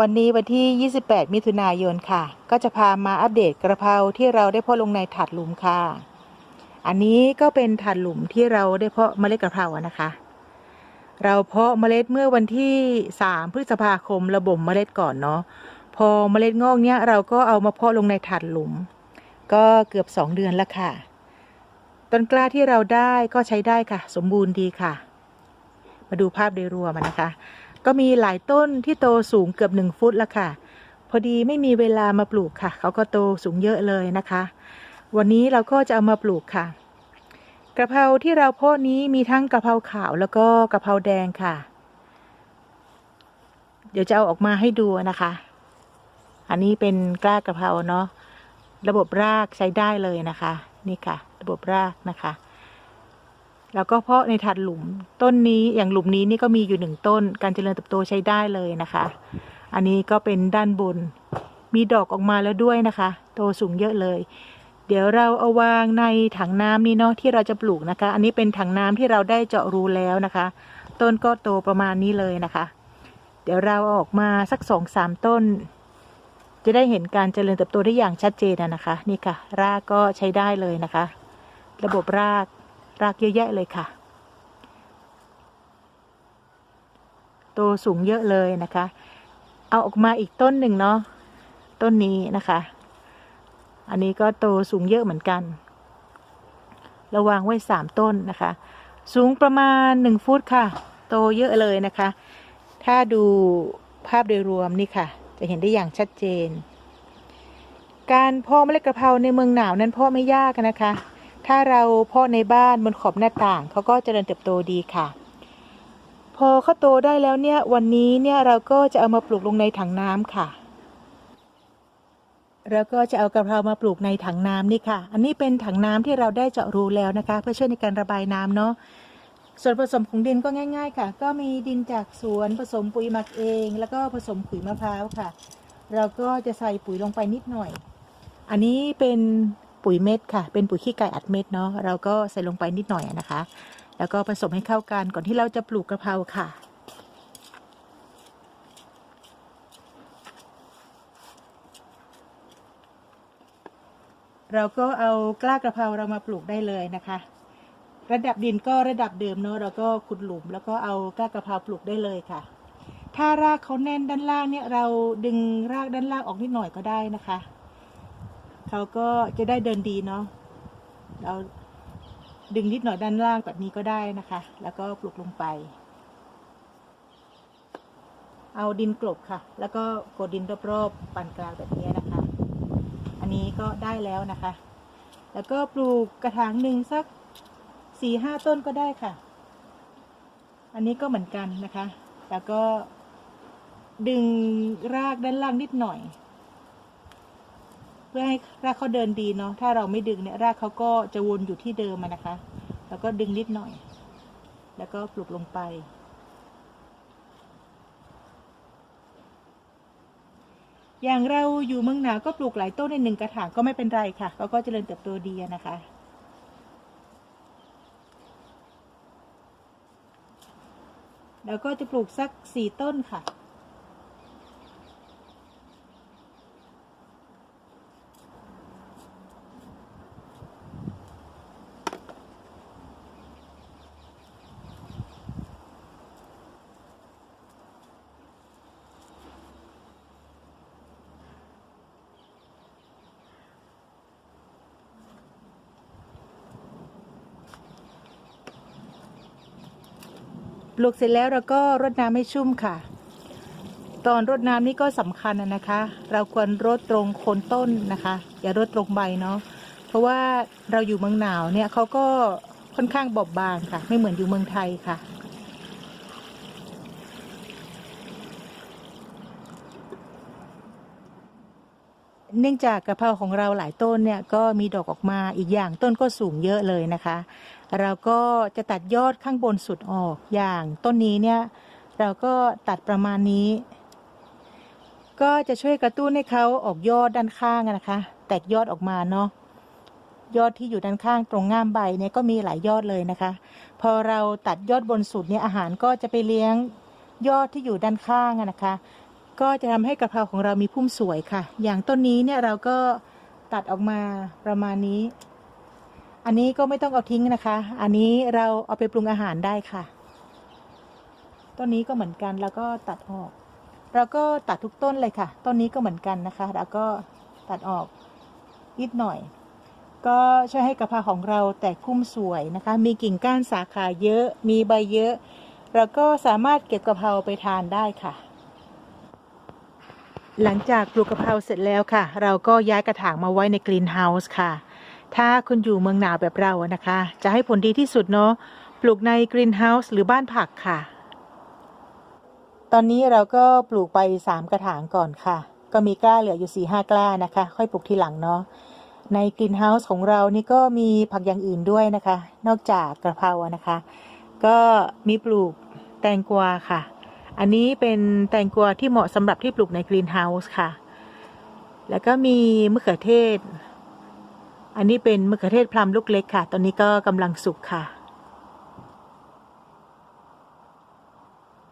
วันนี้วันที่ 28 มิถุนายนค่ะ ก็จะพามาอัปเดตกระเพราที่เราได้เพาะลงในถาดหลุมค่ะ อันนี้ก็เป็นถาดหลุมที่เราได้เพาะเมล็ดกระเพรานะคะ เราเพาะเมล็ดเมื่อวันที่ 3 พฤษภาคมระบ่มเมล็ดก่อนเนาะ พอเมล็ดงอกเนี้ยเราก็เอามาเพาะลงในถาดหลุม ก็เกือบ 2 เดือนแล้วค่ะ ต้นกล้าที่เราได้ก็ใช้ได้ค่ะ สมบูรณ์ดีค่ะ มาดูภาพโดยรวมนะคะ ก็มีหลายต้นที่โตสูงเกือบหนึ่งฟุตแล้วค่ะ พอดีไม่มีเวลามาปลูกค่ะ เขาก็โตสูงเยอะเลยนะคะ วันนี้เราก็จะเอามาปลูกค่ะ กระเพราที่เราเพาะนี้มีทั้งกระเพราขาวแล้วก็กระเพราแดงค่ะ เดี๋ยวจะเอาออกมาให้ดูนะคะ อันนี้เป็นกล้ากระเพราเนาะ ระบบรากใช้ได้เลยนะคะ นี่ค่ะ ระบบรากนะคะ แล้วก็เพาะในถาดหลุมต้นนี้อย่างหลุมนี้นี่ก็มีอยู่หนึ่งต้น การเจริญเติบโตใช้ได้เลยนะคะ อันนี้ก็เป็นด้านบน มีดอกออกมาแล้วด้วยนะคะ โตสูงเยอะเลย เดี๋ยวเราเอาวางในถังน้ำนี้เนาะที่เราจะปลูกนะคะ อันนี้เป็นถังน้ำที่เราได้เจาะรูแล้วนะคะ ต้นก็โตประมาณนี้เลยนะคะ เดี๋ยวเราเอาออกมาสักสองสามต้น จะได้เห็นการเจริญเติบโตได้อย่างชัดเจนนะคะ นี่ค่ะ รากก็ใช้ได้เลยนะคะ ระบบราก รากเยอะแยะเลยค่ะ โตสูงเยอะเลยนะคะ เอาออกมาอีกต้นหนึ่งเนาะต้นนี้นะคะ อันนี้ก็โตสูงเยอะเหมือนกัน ระวางไว้สามต้นนะคะ สูงประมาณหนึ่งฟุตค่ะ โตเยอะเลยนะคะ ถ้าดูภาพโดยรวมนี่ค่ะ จะเห็นได้อย่างชัดเจนการเพาะเมล็ดกะเพราในเมืองหนาวนั้นเพาะไม่ยากนะคะ ถ้าเราเพาะในบ้านบนขอบหน้าต่างเขาก็เจริญเติบโตดีค่ะ พอเขาโตได้แล้วเนี่ย วันนี้เนี่ยเราก็จะเอามาปลูกลงในถังน้ำค่ะแล้วก็จะเอากระเพรามาปลูกในถังน้ำนี่ค่ะ อันนี้เป็นถังน้ำที่เราได้เจาะรูแล้วนะคะ เพื่อช่วยในการระบายน้ำเนาะส่วนผสมของดินก็ง่าย ๆ ค่ะ ก็มีดินจากสวนผสมปุ๋ยหมักเอง แล้วก็ผสมขุยมะพร้าวค่ะ เราก็จะใส่ปุ๋ยลงไปนิดหน่อย อันนี้เป็น ปุ๋ยเม็ดค่ะ เป็นปุ๋ยขี้ไก่อัดเม็ดเนาะเราก็ใส่ลงไปนิดหน่อยนะคะ แล้วก็ผสมให้เข้ากันก่อนที่เราจะปลูกกระเพราค่ะเราก็เอากล้ากระเพราเรามาปลูกได้เลยนะคะ ระดับดินก็ระดับเดิมเนาะเราก็ขุดหลุม แล้วก็เอากล้ากระเพราปลูกได้เลยค่ะ ถ้ารากเขาแน่นด้านล่างเนี่ยเราดึงรากด้านล่างออกนิดหน่อยก็ได้นะคะ เขาก็จะได้เดินดีเนาะเราดึงนิดหน่อยด้านล่างแบบนี้ก็ได้นะคะ แล้วก็ปลูกลงไป เอาดินกลบค่ะ แล้วก็กดดินรอบๆปานกลางแบบนี้นะคะ อันนี้ก็ได้แล้วนะคะ แล้วก็ปลูกกระถางหนึ่งสักสี่ห้าต้นก็ได้ค่ะ อันนี้ก็เหมือนกันนะคะ แล้วก็ดึงรากด้านล่างนิดหน่อย พื่อให้รากเขาเดินดีเนาะถ้าเราไม่ดึงเนี่ยรากเขาก็จะวนอยู่ที่เดิมนะคะ แล้วก็ดึงนิดหน่อย แล้วก็ปลูกลงไป อย่างเราอยู่เมืองหนาวก็ปลูกหลายต้นในหนึ่งกระถางก็ไม่เป็นไรค่ะเขาก็เจริญเติบโตดีนะคะแล้วก็จะปลูกสักสี่ต้นค่ะ ลูกเสร็จแล้วเราก็รดน้ำให้ชุ่มค่ะ ตอนรดน้ำนี่ก็สำคัญนะนะคะ เราควรรดตรงโคนต้นนะคะ อย่ารดตรงใบเนาะเพราะว่าเราอยู่เมืองหนาวเนี่ยเขาก็ค่อนข้างบอบบางค่ะ ไม่เหมือนอยู่เมืองไทยค่ะเนื่องจากกระเพราของเราหลายต้นเนี่ยก็มีดอกออกมาอีกอย่างต้นก็สูงเยอะเลยนะคะ เราก็จะตัดยอดข้างบนสุดออกอย่างต้นนี้เนี่ย เราก็ตัดประมาณนี้ ก็จะช่วยกระตุ้นให้เขาออกยอดด้านข้างนะคะ แตกยอดออกมาเนาะยอดที่อยู่ด้านข้างตรงง่ามใบเนี่ยก็มีหลายยอดเลยนะคะ พอเราตัดยอดบนสุดเนี่ยอาหารก็จะไปเลี้ยงยอดที่อยู่ด้านข้างนะคะ ก็จะทำให้กระเพราของเรามีพุ่มสวยค่ะ อย่างต้นนี้เนี่ยเราก็ตัดออกมาประมาณนี้ อันนี้ก็ไม่ต้องเอาทิ้งนะคะ อันนี้เราเอาไปปรุงอาหารได้ค่ะ ต้นนี้ก็เหมือนกันแล้วก็ตัดออก เราก็ตัดทุกต้นเลยค่ะ ต้นนี้ก็เหมือนกันนะคะ แล้วก็ตัดออกนิดหน่อย ก็ช่วยให้กะเพราของเราแตกพุ่มสวยนะคะ มีกิ่งก้านสาขาเยอะ มีใบเยอะ เราก็สามารถเก็บกะเพราไปทานได้ค่ะ หลังจากปลูกกะเพราเสร็จแล้วค่ะ เราก็ย้ายกระถางมาไว้ในกรีนเฮาส์ค่ะ ถ้าคุณอยู่เมืองหนาวแบบเราอะนะคะ จะให้ผลดีที่สุดเนาะปลูกในกรีนเฮาส์หรือบ้านผักค่ะ ตอนนี้เราก็ปลูกไป 3 กระถางก่อนค่ะ ก็มีกล้าเหลืออยู่4ี่ห้ากล้านะคะ ค่อยปลูกทีหลังเนาะในกรีนเฮาส์ของเรานี่ก็มีผักอย่างอื่นด้วยนะคะ นอกจากกระเพราอะนะคะ ก็มีปลูกแตงกวาค่ะ อันนี้เป็นแตงกวาที่เหมาะสำหรับที่ปลูกในกรีนเฮาส์ค่ะ แล้วก็มีมะเขือเทศ อันนี้เป็นมะเขือเทศพลัมลูกเล็กค่ะ ตอนนี้ก็กำลังสุกค่ะ